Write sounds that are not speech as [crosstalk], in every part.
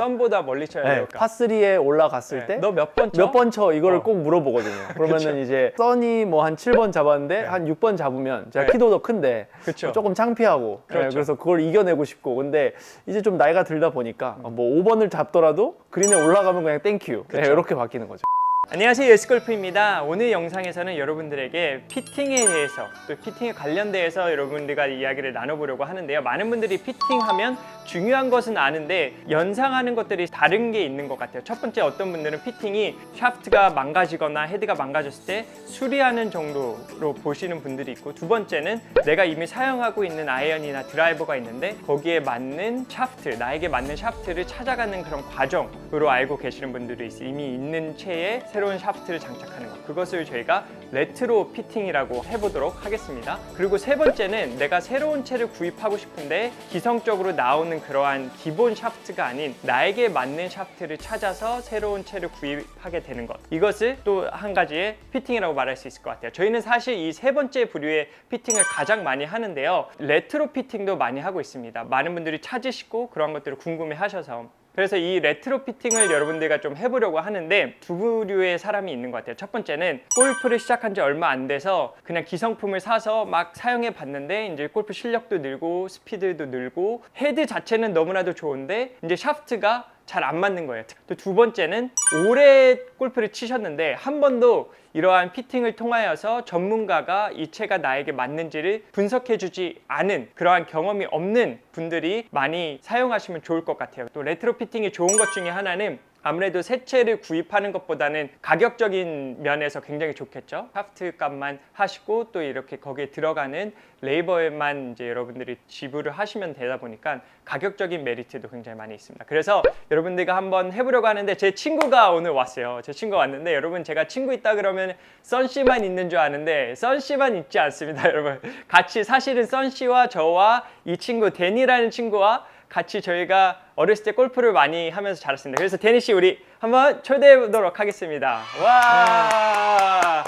썸보다 멀리 쳐야 네, 될까? 파3에 올라갔을 때 너 몇 번 쳐? 몇 번 쳐 이거를 어. 꼭 물어보거든요. [laughs] 그러면은. 이제 써니 뭐 한 7번 잡았는데 한 6번 잡으면 제가 네. 키도 더 큰데 그쵸. 조금 창피하고 네, 그렇죠. 그래서 그걸 이겨내고 싶고 근데 이제 좀 나이가 들다 보니까 뭐 5번을 잡더라도 그린에 올라가면 그냥 땡큐 네. 이렇게 바뀌는 거죠. 안녕하세요 예스골프입니다. 오늘 영상에서는 여러분들에게 피팅에 대해서 또 피팅에 관련돼서 여러분들과 이야기를 나눠보려고 하는데요. 많은 분들이 피팅하면 중요한 것은 아는데 연상하는 것들이 다른 게 있는 것 같아요. 첫 번째 어떤 분들은 피팅이 샤프트가 망가지거나 헤드가 망가졌을 때 수리하는 정도로 보시는 분들이 있고 두 번째는 내가 이미 사용하고 있는 아이언이나 드라이버가 있는데 거기에 맞는 샤프트 나에게 맞는 샤프트를 찾아가는 그런 과정으로 알고 계시는 분들이 있어요 이미 있는 채에 새로운 샤프트를 장착하는 것. 그것을 저희가 레트로 피팅이라고 해보도록 하겠습니다. 그리고 세 번째는 내가 새로운 채를 구입하고 싶은데 기성적으로 나오는 그러한 기본 샤프트가 아닌 나에게 맞는 샤프트를 찾아서 새로운 채를 구입하게 되는 것. 이것을 또 한 가지의 피팅이라고 말할 수 있을 것 같아요. 저희는 사실 이 세 번째 부류의 피팅을 가장 많이 하는데요. 레트로 피팅도 많이 하고 있습니다. 많은 분들이 찾으시고 그런 것들을 궁금해 하셔서 그래서 이 레트로 피팅을 여러분들과 좀 해보려고 하는데 두 부류의 사람이 있는 것 같아요. 첫 번째는 골프를 시작한 지 얼마 안 돼서 그냥 기성품을 사서 막 사용해 봤는데 이제 골프 실력도 늘고 스피드도 늘고 헤드 자체는 너무나도 좋은데 이제 샤프트가 잘 안 맞는 거예요. 또 두 번째는 오래 골프를 치셨는데 한 번도 이러한 피팅을 통하여서 전문가가 이 채가 나에게 맞는지를 분석해 주지 않은 그러한 경험이 없는 분들이 많이 사용하시면 좋을 것 같아요. 또 레트로 피팅이 좋은 것 중에 하나는 아무래도 새 채를 구입하는 것보다는 가격적인 면에서 굉장히 좋겠죠. 샤프트 값만 하시고 또 이렇게 거기에 들어가는 레이버에만 이제 여러분들이 지불을 하시면 되다 보니까 가격적인 메리트도 굉장히 많이 있습니다. 그래서 여러분들과 한번 해보려고 하는데 제 친구가 오늘 왔어요. 제 친구가 왔는데 여러분 제가 친구 있다 그러면 썬씨만 있는 줄 아는데 썬씨만 있지 않습니다, [laughs] 여러분. 같이 사실은 썬씨와 저와 이 친구 데니라는 친구와 같이 저희가 어렸을 때 골프를 많이 하면서 자랐습니다. 그래서 데니 씨 우리 한번 초대해 보도록 하겠습니다. 와,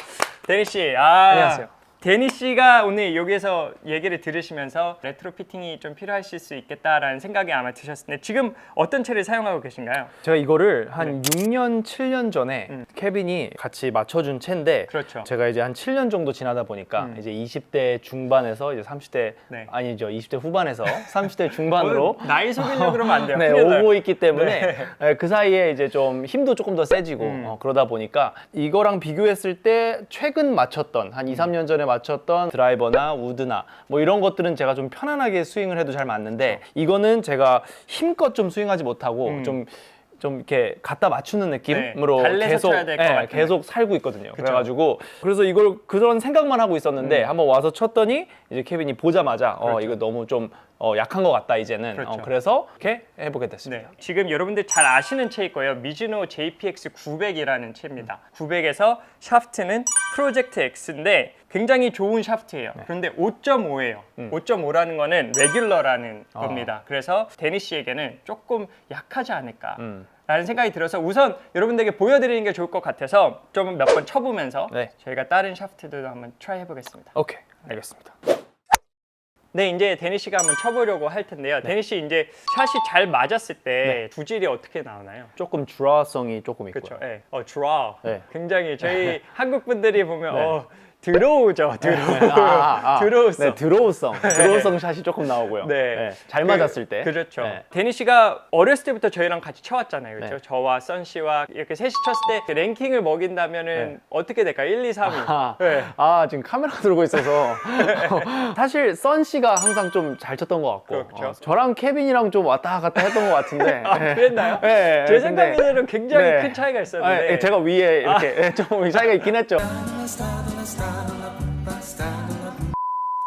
데니 씨, 아, 안녕하세요. 데니 씨가 오늘 여기에서 얘기를 들으시면서 레트로 피팅이 좀 필요하실 수 있겠다라는 생각이 아마 드셨을 텐데 지금 어떤 채를 사용하고 계신가요? 제가 이거를 한 6년, 7년 전에 음. 케빈이 같이 맞춰준 채인데 그렇죠. 제가 이제 한 7년 정도 지나다 보니까 음. 이제 20대 중반에서 이제 30대 네. 아니죠 20대 후반에서 [laughs] 30대 중반으로 어, 나이 속이려 그러면 안 돼요. [laughs] 네, 큰일 나요. 오고 있기 때문에 네. 네, 그 사이에 이제 좀 힘도 조금 더 세지고 음. 어, 그러다 보니까 이거랑 비교했을 때 최근 맞췄던 한 2, 3년 전에 맞췄던 드라이버나 우드나 뭐 이런 것들은 제가 좀 편안하게 스윙을 해도 잘 맞는데 이거는 제가 힘껏 좀 스윙하지 못하고 그렇죠. 음. 좀좀 이렇게 갖다 맞추는 느낌으로 네, 달래서 계속 쳐야 될것 예, 같은 계속 살고 있거든요. 그래가지고 그래서 이걸 그런 생각만 하고 있었는데 한번 와서 쳤더니 이제 케빈이 보자마자 어 음. 그렇죠. 이거 너무 좀 어, 약한 것 같다 이제는 그렇죠. 어, 그래서 이렇게 해보게 됐습니다. 네, 지금 여러분들 잘 아시는 채일 거예요. 미즈노 JPX 900이라는 채입니다. 900에서 샤프트는 프로젝트 X인데 굉장히 좋은 샤프트예요. 네. 그런데 5.5예요. 음. 5.5라는 거는 레귤러라는 아. 겁니다. 그래서 데니 씨에게는 조금 약하지 않을까. 음. 라는 생각이 들어서 우선 여러분들에게 보여드리는 게 좋을 것 같아서 좀 몇 번 쳐보면서 네. 저희가 다른 샤프트들도 한번 트라이 해보겠습니다. 오케이 알겠습니다. 네, 이제 데니 씨가 한번 쳐보려고 할 텐데요. 네. 데니 씨 이제 샷이 잘 맞았을 때 구질이 어떻게 나오나요? 조금 주라성이 조금 있고요. 그렇죠. 예. 어, 드라우. 네. 굉장히 저희 [laughs] 한국 분들이 보면 네. 어, 들어오죠. 들어오. 아, 아, 아. 들어오죠. 네, 드로우성, 드로우성 샷이 조금 나오고요. 네. 잘 그- 맞았을 때. 그렇죠. 네. 데니 씨가 어렸을 때부터 저희랑 같이 쳐왔잖아요. 그렇죠? 네. 저와 선 씨와 이렇게 셋이 쳤을 때 랭킹을 먹인다면은 네. 어떻게 될까요? 1, 2, 3위. 아, 네. 아, 지금 카메라 들고 있어서 [laughs] 사실 선 씨가 항상 좀 잘 쳤던 것 같고 그렇죠. 어, 저랑 케빈이랑 좀 왔다 갔다 했던 것 같은데 아, 그랬나요? 네, 제 근데- 생각에는 굉장히 네. 큰 차이가 아, 있었는데. 예, 제가 위에 이렇게 예, [laughs] 좀 차이가 있긴 했죠.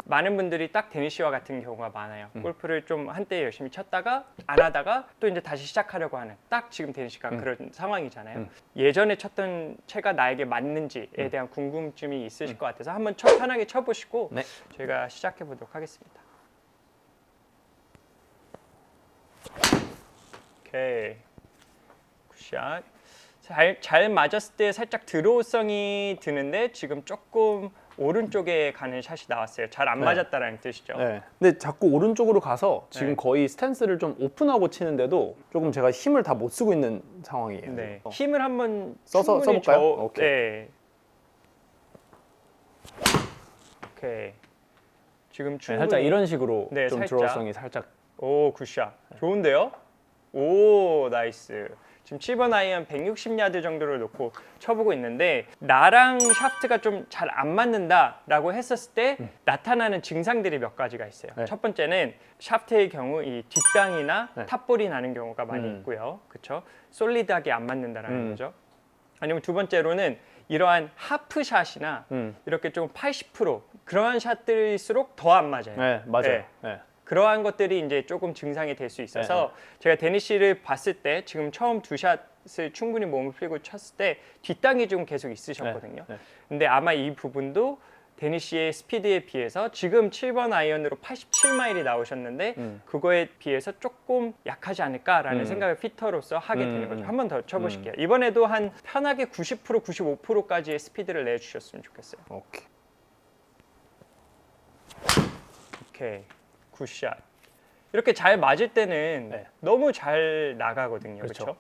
많은 분들이 딱 데니 씨와 같은 경우가 많아요. 음. 골프를 좀 한때 열심히 쳤다가 안 하다가 또 이제 다시 시작하려고 하는 딱 지금 데니 씨가 그런 상황이잖아요. 음. 예전에 쳤던 채가 나에게 맞는지에 대한 궁금증이 있으실 것 같아서 한번 쳐, 편하게 쳐보시고 네. 저희가 시작해 보도록 하겠습니다. 오케이 굿샷 잘, 잘 맞았을 때 살짝 드로우성이 드는데 지금 조금 오른쪽에 가는 샷이 나왔어요. 잘안 네. 맞았다라는 뜻이죠. 네. 근데 자꾸 오른쪽으로 가서 지금 네. 거의 스탠스를 좀 오픈하고 치는데도 조금 제가 힘을 다 못 쓰고 있는 상황이에요. 네. 어. 힘을 한번 써서- 충분히 써볼까요? 저- 오케이. 네. 오케이. 지금 네, 충분히 살짝 이런 식으로 네, 좀 살짝. 드로우성이 살짝 오 굿샷. 좋은데요? 오 나이스. 지금 7번 아이언 160야드 정도를 놓고 쳐보고 있는데 나랑 샤프트가 좀 잘 안 맞는다라고 했었을 때 나타나는 증상들이 몇 가지가 있어요. 네. 첫 번째는 샤프트의 경우 이 뒷땅이나 네. 탑볼이 나는 경우가 많이 음. 있고요. 그렇죠? 솔리드하게 안 맞는다라는 음. 거죠. 아니면 두 번째로는 이러한 하프샷이나 음. 이렇게 좀 80% 그러한 샷들일수록 더 안 맞아요. 네, 맞아요. 네. 네. 그러한 것들이 이제 조금 증상이 될 수 있어서 제가 데니 씨를 봤을 때 지금 처음 두 샷을 충분히 몸을 풀고 쳤을 때 뒷땅이 좀 계속 있으셨거든요. 네, 네. 근데 아마 이 부분도 데니 씨의 스피드에 비해서 지금 7번 아이언으로 87마일이 나오셨는데 음. 그거에 비해서 조금 약하지 않을까라는 음. 생각을 피터로서 하게 되는 음, 거죠. 음. 한번 더 쳐보실게요. 이번에도 한 편하게 90% 95%까지의 스피드를 내주셨으면 좋겠어요. 오케이. 오케이 굿샷 이렇게 잘 맞을 때는 네. 너무 잘 나가거든요 그렇죠.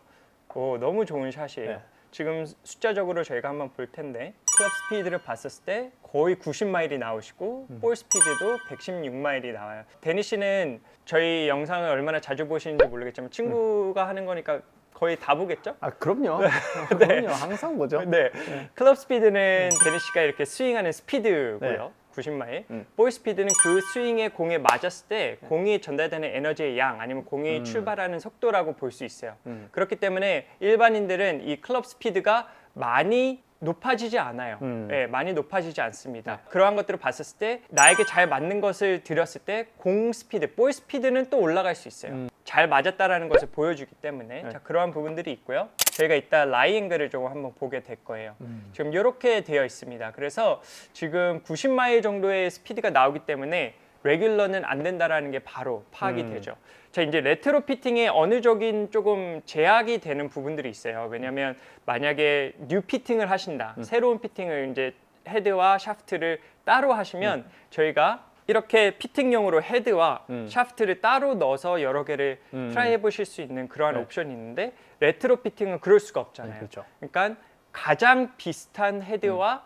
오 너무 좋은 샷이에요 네. 지금 숫자적으로 저희가 한번 볼 텐데 클럽 스피드를 봤었을 때 거의 90마일이 나오시고 음. 볼 스피드도 116마일이 나와요 데니 씨는 저희 영상을 얼마나 자주 보시는지 모르겠지만 음. 친구가 하는 거니까 거의 다 보겠죠? 아 그럼요. [laughs] 그럼요. 항상 보죠. 네. 클럽 스피드는 데니 씨가 이렇게 스윙하는 스피드고요. 네. 90마일. 음. 볼 스피드는 그 스윙에 공에 맞았을 때 공이 전달되는 에너지의 양 아니면 공이 음. 출발하는 속도라고 볼 수 있어요. 음. 그렇기 때문에 일반인들은 이 클럽 스피드가 많이 높아지지 않아요. 음. 네, 많이 높아지지 않습니다. 그러한 것들을 봤었을 때 나에게 잘 맞는 것을 드렸을 때 공 스피드, 볼 스피드는 또 올라갈 수 있어요. 음. 잘 맞았다라는 것을 보여주기 때문에 네. 자, 그러한 부분들이 있고요. 저희가 이따 라이 앵글을 조금 한번 보게 될 거예요. 음. 지금 이렇게 되어 있습니다. 그래서 지금 90마일 정도의 스피드가 나오기 때문에 레귤러는 안 된다라는 게 바로 파악이 음. 되죠. 자 이제 레트로 피팅에 어느적인 조금 제약이 되는 부분들이 있어요. 왜냐하면 만약에 뉴 피팅을 하신다, 음. 새로운 피팅을 이제 헤드와 샤프트를 따로 하시면 음. 저희가 이렇게 피팅용으로 헤드와 음. 샤프트를 따로 넣어서 여러 개를 음. 트라이 해보실 수 있는 그러한 네. 옵션이 있는데 레트로 피팅은 그럴 수가 네, 없잖아요. 그렇죠. 그러니까 가장 비슷한 헤드와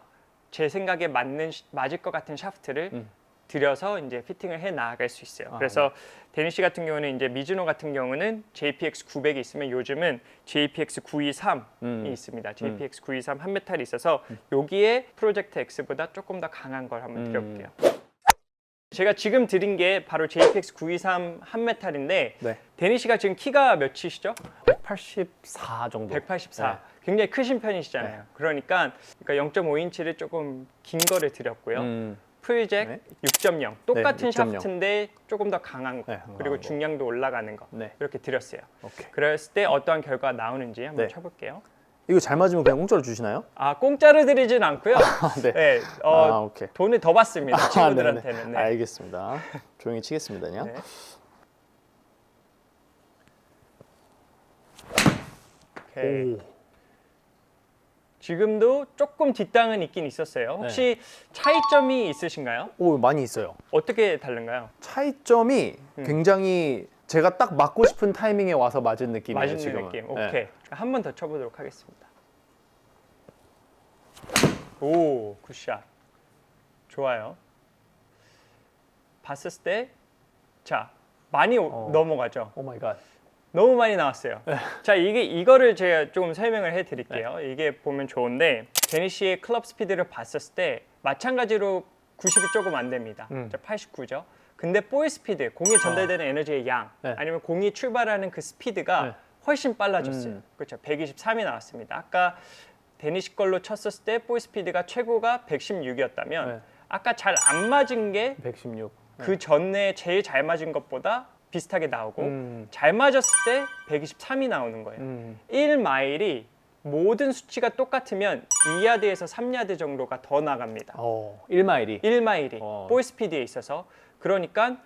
제 생각에 맞는 시- 맞을 것 같은 샤프트를 음. 들여서 이제 피팅을 해 나갈 수 있어요. 아, 그래서 데니 씨 같은 경우는 이제 미즈노 같은 경우는 JPX 900이 있으면 요즘은 JPX 923이 음. 있습니다. JPX 923 한 메탈이 있어서 여기에 프로젝트 X보다 조금 더 강한 걸 한번 음. 드려볼게요. 제가 지금 드린 게 바로 JPX 923 한 메탈인데 네. 데니 씨가 지금 키가 몇이시죠? 184 정도. 184. 네. 굉장히 크신 편이시잖아요. 그러니까, 그러니까 0.5인치를 조금 긴 거를 드렸고요. 음. 풀잭 네. 6.0 똑같은 6.0. 샤프트인데 조금 더 강한 거 네, 그리고 거. 중량도 올라가는 거 네. 이렇게 드렸어요. 오케이. 그랬을 때 어떠한 결과가 나오는지 한번 네. 쳐볼게요. 이거 잘 맞으면 그냥 공짜로 주시나요? 아 공짜로 드리진 않고요. [laughs] 네. 네, 어, 아, 오케이. 돈을 더 받습니다 [laughs] 아, 친구들한테는. 네네. 네. 알겠습니다. 조용히 치겠습니다요. 네. 오케이. 오. 지금도 조금 뒷땅은 있긴 있었어요. 혹시 네. 차이점이 있으신가요? 오, 많이 있어요. 어떻게 다른가요? 차이점이 음. 굉장히 제가 딱 맞고 싶은 타이밍에 와서 맞은 느낌이에요. 맞은 지금은. 느낌. 네. 오케이. 한 번 더 쳐보도록 하겠습니다. 오, 굿샷. 좋아요. 봤을 때, 자, 많이 오- 어. 넘어가죠. 오 마이 갓. 너무 많이 나왔어요. 네. 자, 이게 이거를 제가 조금 설명을 해 드릴게요. 이게 보면 좋은데 데니 씨의 클럽 스피드를 봤었을 때 마찬가지로 90이 조금 안 됩니다. 음. 89죠. 근데 볼 스피드, 공에 전달되는 에너지의 양, 네. 아니면 공이 출발하는 그 스피드가 네. 훨씬 빨라졌어요. 음. 그렇죠. 123이 나왔습니다. 아까 데니 씨 걸로 쳤었을 때 볼 스피드가 최고가 116이었다면 네. 아까 잘 안 맞은 게 116. 그 전에 제일 잘 맞은 것보다 비슷하게 나오고 음. 잘 맞았을 때 123이 나오는 거예요. 음. 1마일이 모든 수치가 똑같으면 2야드에서 3야드 정도가 더 나갑니다. 어, 1마일이 1마일이 어. 볼 스피드에 있어서 그러니까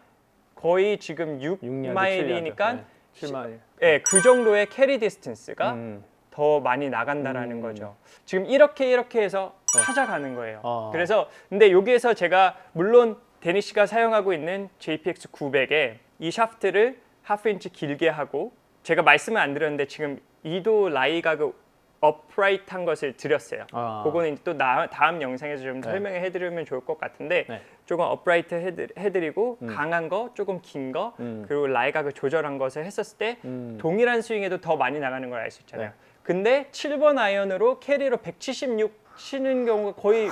거의 지금 6야드, 6마일이니까 7마일. 예, 그 정도의 캐리 디스턴스가 음. 더 많이 나간다라는 음. 거죠. 지금 이렇게 이렇게 해서 네. 찾아가는 거예요. 아. 그래서 근데 여기에서 제가 물론 데니 씨가 사용하고 있는 JPX 900에 이 샤프트를 하프 인치 길게 하고 제가 말씀을 안 드렸는데 지금 2도 라이가 그 업라이트한 것을 드렸어요. 아. 그거는 또 나, 다음 영상에서 좀 네. 설명해 해드리면 좋을 것 같은데 네. 조금 업라이트 해드, 해드리고 강한 거, 조금 긴 거, 음. 그리고 라이각을 조절한 것을 했었을 때 음. 동일한 스윙에도 더 많이 나가는 걸 알 수 있잖아요. 네. 근데 7번 아이언으로 캐리로 176 치는 경우가 거의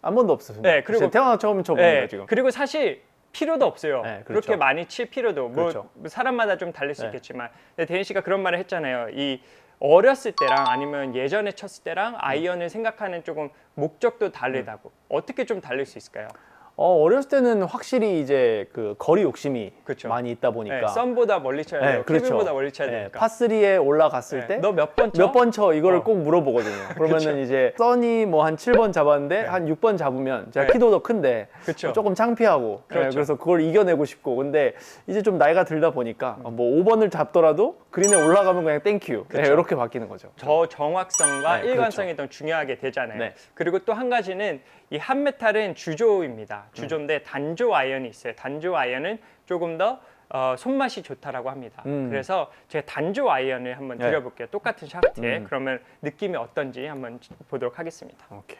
한 번도 없어요. 네, 그리고- 태어나 처음 쳐보는 네, 지금. 그리고 사실 필요도 없어요. 네, 그렇죠. 그렇게 많이 칠 필요도 뭐 그렇죠. 사람마다 좀 다를 수 네. 있겠지만 근데 데니 씨가 그런 말을 했잖아요. 이 어렸을 때랑 아니면 예전에 쳤을 때랑 아이언을 생각하는 조금 목적도 다르다고. 어떻게 좀 다를 수 있을까요? 어, 어렸을 때는 확실히 이제 그 거리 욕심이 그렇죠. 많이 있다 보니까. 네, 썸보다 멀리 쳐야 네, 돼요. 캐비보다 멀리 쳐야 네, 되니까. 파3에 올라갔을 네. 때너 몇 번 쳐? 몇 번 쳐 이거를 어. 꼭 물어보거든요. [laughs] 그러면은 이제 써니 뭐 한 7번 잡았는데 네. 한 6번 잡으면 제가 네. 키도 더 큰데 그쵸. 조금 창피하고 네, 그렇죠. 그래서 그걸 이겨내고 싶고 근데 이제 좀 나이가 들다 보니까 어, 뭐 5번을 잡더라도 그린에 올라가면 그냥 땡큐 네, 그쵸. 이렇게 바뀌는 거죠. 저 정확성과 네, 일관성이 더 중요하게 되잖아요. 네. 그리고 또 한 가지는 이 한메탈은 주조입니다. 네. 주조인데 단조 아이언이 있어요. 단조 아이언은 조금 더 어, 손맛이 좋다라고 합니다. 음. 그래서 제가 단조 아이언을 한번 네. 드려볼게요. 똑같은 샤프트에 음. 그러면 느낌이 어떤지 한번 보도록 하겠습니다. 오케이.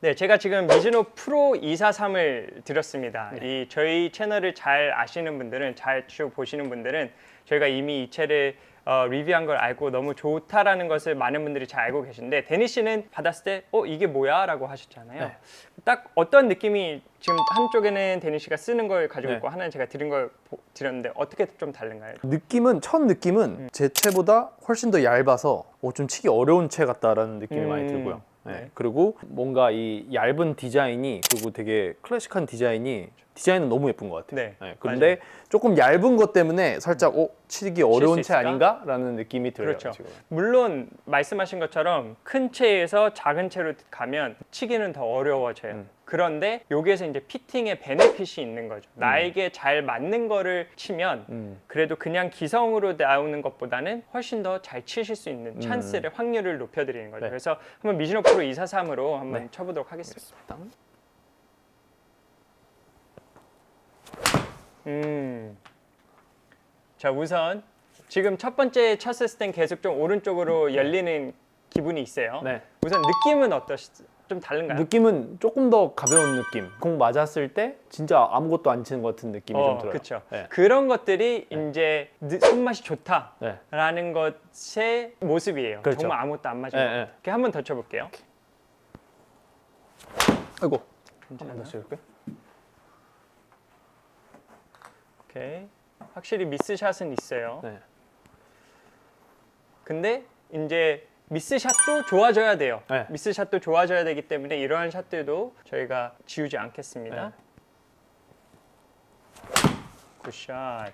네, 제가 지금 미즈노 프로 243을 드렸습니다. 네. 이 저희 채널을 잘 아시는 분들은 잘 쭉 보시는 분들은 저희가 이미 이 채를 어, 리뷰한 걸 알고 너무 좋다라는 것을 많은 분들이 잘 알고 계신데 데니 씨는 받았을 때 어 이게 뭐야라고 하셨잖아요. 네. 딱 어떤 느낌이 지금 한쪽에는 데니 씨가 쓰는 걸 가지고 네. 있고 하나는 제가 드린 걸 보- 드렸는데 어떻게 좀 다른가요? 느낌은 첫 느낌은 음. 제 채보다 훨씬 더 얇아서 어, 좀 치기 어려운 채 같다라는 느낌이 음. 많이 들고요. 네. 네. 그리고 뭔가 이 얇은 디자인이 그리고 되게 클래식한 디자인이 디자인은 너무 예쁜 것 같아요. 네, 근데 조금 얇은 것 때문에 살짝 어, 치기 어려운 수채 있을까? 아닌가라는 느낌이 들어요. 그렇죠. 지금. 물론 말씀하신 것처럼 큰 채에서 작은 채로 가면 치기는 더 어려워져요. 음. 그런데 여기에서 이제 피팅의 베네핏이 있는 거죠. 나에게 잘 맞는 거를 치면 음. 그래도 그냥 기성으로 나오는 것보다는 훨씬 더 잘 치실 수 있는 찬스를 확률을 높여드리는 거죠. 네. 그래서 한번 미즈노 프로 243으로 한번 네. 쳐보도록 하겠습니다. 음. 자 우선 지금 첫 번째 쳤을 땐 계속 좀 오른쪽으로 열리는 기분이 있어요. 네. 우선 느낌은 어떠시? 좀 다른가요? 느낌은 조금 더 가벼운 느낌. 공 맞았을 때 진짜 아무것도 안 치는 것 같은 느낌이 좀 들어요. 그렇죠. 네. 그런 것들이 이제 느- 손맛이 좋다라는 네. 것의 모습이에요. 그렇죠. 정말 아무것도 안 맞은 네, 거. 네. 이렇게 한번 더 쳐볼게요. 아이고. 괜찮아요? 한번 더 쳐볼까요? 오케이. 확실히 미스샷은 있어요. 네. 근데 이제 미스샷도 좋아져야 돼요. 네. 미스샷도 좋아져야 되기 때문에 이러한 샷들도 저희가 지우지 않겠습니다. 네. 굿샷.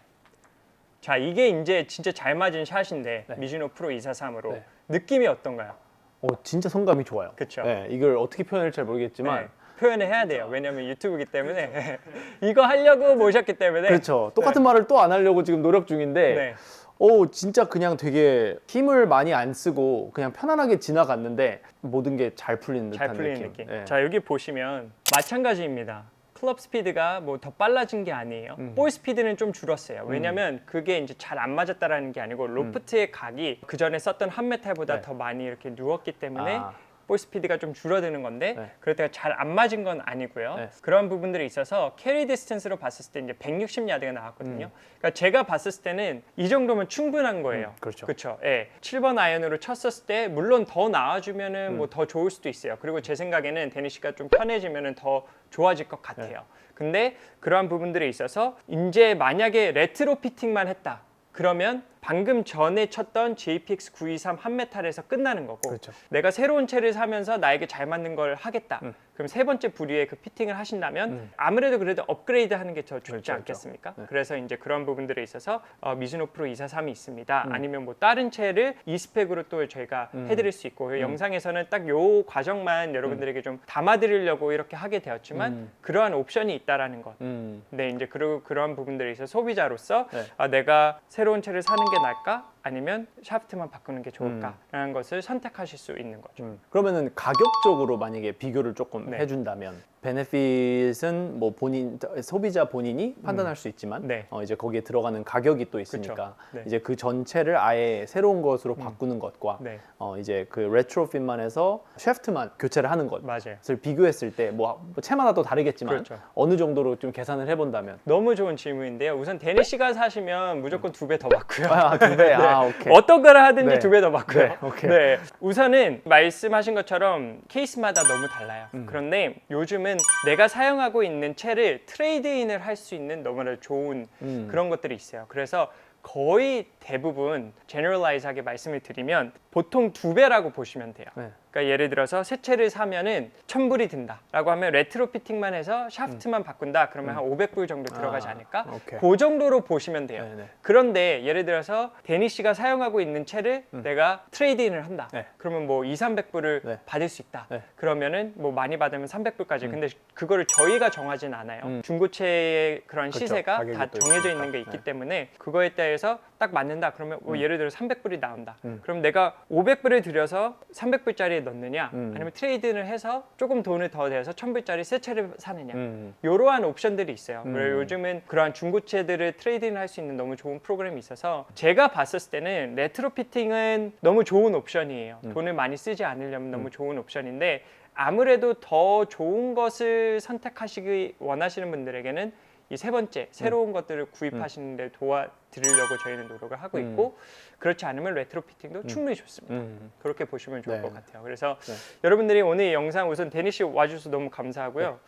자, 이게 이제 진짜 잘 맞은 샷인데 네. 미즈노 프로 243으로 네. 느낌이 어떤가요? 어, 진짜 성감이 좋아요. 그쵸. 네, 이걸 어떻게 표현할지 잘 모르겠지만 네. 표현을 해야 돼요. 왜냐하면 유튜브기 때문에 [laughs] 이거 하려고 모셨기 때문에 그렇죠. 똑같은 말을 또 안 하려고 지금 노력 중인데 네. 오 진짜 그냥 되게 힘을 많이 안 쓰고 그냥 편안하게 지나갔는데 모든 게 잘 풀리는 듯한 잘 풀리는 느낌. 느낌. 네. 자 여기 보시면 마찬가지입니다. 클럽 스피드가 뭐 더 빨라진 게 아니에요. 음. 볼 스피드는 좀 줄었어요. 왜냐면 그게 이제 잘 안 맞았다라는 게 아니고 로프트의 각이 그 전에 썼던 한 메탈보다 네. 더 많이 이렇게 누웠기 때문에 아. 볼 스피드가 좀 줄어드는 건데 네. 그럴 때가 잘 안 맞은 건 아니고요. 네. 그런 부분들이 있어서 캐리 디스턴스로 봤을 때 이제 160 야드가 나왔거든요. 그러니까 제가 봤을 때는 이 정도면 충분한 거예요. 음, 그렇죠. 그렇죠. 예. 7번 아이언으로 쳤었을 때 물론 더 나아주면은 음. 뭐더 좋을 수도 있어요. 그리고 제 생각에는 데니 씨가 좀 편해지면은 더 좋아질 것 같아요. 네. 근데 그러한 부분들에 있어서 이제 만약에 레트로 피팅만 했다. 그러면 방금 전에 쳤던 JPX 923 한메탈에서 끝나는 거고 그렇죠. 내가 새로운 채를 사면서 나에게 잘 맞는 걸 하겠다. 음. 그럼 세 번째 부류에 그 피팅을 하신다면 음. 아무래도 그래도 업그레이드 하는 게 더 좋지 그렇죠, 않겠습니까? 네. 그래서 이제 그런 부분들에 있어서 어, 미즈노 프로 243이 있습니다. 음. 아니면 뭐 다른 채를 이 스펙으로 또 저희가 음. 해드릴 수 있고 이 영상에서는 딱 요 과정만 여러분들에게 좀 담아드리려고 이렇게 하게 되었지만 음. 그러한 옵션이 있다라는 것. 음. 네, 이제 그리고 그런 부분들에 있어 서 소비자로서 네. 아, 내가 새로운 채를 사는 게 나을까? 아니면 샤프트만 바꾸는 게 좋을까라는 것을 선택하실 수 있는 거죠. 음. 그러면은 가격적으로 만약에 비교를 조금 네. 해준다면 베네핏은 뭐 본인 소비자 본인이 판단할 수 있지만 네. 어, 이제 거기에 들어가는 가격이 또 있으니까. 네. 이제 그 전체를 아예 새로운 것으로 바꾸는 것과 네, 어, 이제 그 레트로핏만 해서 샤프트만 교체를 하는 것. 맞아요. 을 비교했을 때뭐 채마다 또 다르겠지만 그렇죠. 어느 정도로 좀 계산을 해본다면 너무 좋은 질문인데요. 우선 데니 씨가 사시면 무조건 두 배 더 받고요. 아, 두 배. 아, 오케이. 어떤 걸 하든지 네. 두 배 더 받고요. 네, 오케이. 네. 우선은 말씀하신 것처럼 케이스마다 너무 달라요. 음. 그런데 요즘은 내가 사용하고 있는 채를 트레이드인을 할 수 있는 너무나 좋은 음. 그런 것들이 있어요. 그래서 거의 대부분 제너럴라이즈하게 말씀을 드리면 보통 두 배라고 보시면 돼요. 네. 그러니까 예를 들어서 새 채를 사면은 천불이 든다라고 하면 레트로 피팅만 해서 샤프트만 바꾼다 그러면 한 500불 정도 들어가지 아, 않을까? 오케이. 그 정도로 보시면 돼요. 네, 네. 그런데 예를 들어서 데니 씨가 사용하고 있는 채를 내가 트레이드인을 한다. 네. 그러면 뭐 2, 300불을 네. 받을 수 있다. 네. 그러면은 뭐 많이 받으면 300불까지. 근데 그거를 저희가 정하진 않아요. 음. 중고차의 그런 그렇죠. 시세가 다또 정해져 있으니까. 있는 게 있기 네. 때문에 그거에 대해서 딱 맞는다. 그러면 뭐 예를 들어 300불이 나온다. 음. 그럼 내가 500불을 들여서 300불짜리에 넣느냐, 음. 아니면 트레이드를 해서 조금 돈을 더 내서 1000불짜리 새 채를 사느냐. 음. 이러한 옵션들이 있어요. 음. 그리고 요즘은 그러한 중고차들을 트레이딩 할수 있는 너무 좋은 프로그램이 있어서 제가 봤었을 때는 레트로 피팅은 너무 좋은 옵션이에요. 음. 돈을 많이 쓰지 않으려면 너무 좋은 옵션인데 아무래도 더 좋은 것을 선택하시기 원하시는 분들에게는 이 세 번째 새로운 것들을 구입하시는 데 도와드리려고 저희는 노력을 하고 음. 있고 그렇지 않으면 레트로 피팅도 충분히 좋습니다. 음. 그렇게 보시면 좋을 네. 것 같아요. 그래서 네. 여러분들이 오늘 이 영상 우선 데니 씨 와주셔서 너무 감사하고요.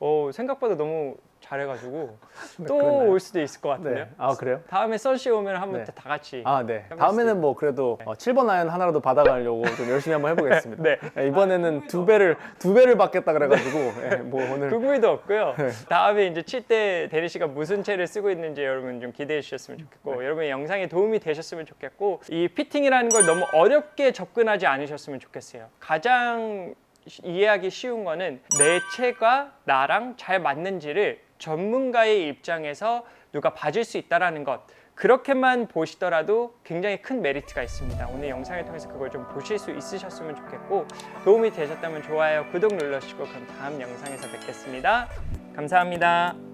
어, 생각보다 너무 잘해가지고 [laughs] 또 네. 그랬나요? 올 수도 있을 것 같은데요. 네. 아 그래요? 다음에 선씨 오면 한번 네. 다 같이. 아 네. 해볼 다음에는 뭐 그래도 어, 7번 아이언 하나라도 받아가려고 좀 열심히 한번 해보겠습니다. [laughs] 네. 네, 이번에는 두 배를 두 배를 받겠다 그래가지고 예, 뭐 오늘 [laughs] 구구이도 없고요. 네. 다음에 이제 칠때 데니 씨가 무슨 채를 쓰고 있는지 여러분 좀 기대해 주셨으면 좋겠고 네. 여러분 영상에 도움이 되셨으면 좋겠고 이 피팅이라는 걸 너무 어렵게 접근하지 않으셨으면 좋겠어요. 가장 시- 이해하기 쉬운 거는 내 채가 나랑 잘 맞는지를 전문가의 입장에서 누가 봐줄 수 있다라는 것. 그렇게만 보시더라도 굉장히 큰 메리트가 있습니다. 오늘 영상을 통해서 그걸 좀 보실 수 있으셨으면 좋겠고 도움이 되셨다면 좋아요, 구독 눌러주시고 그럼 다음 영상에서 뵙겠습니다. 감사합니다.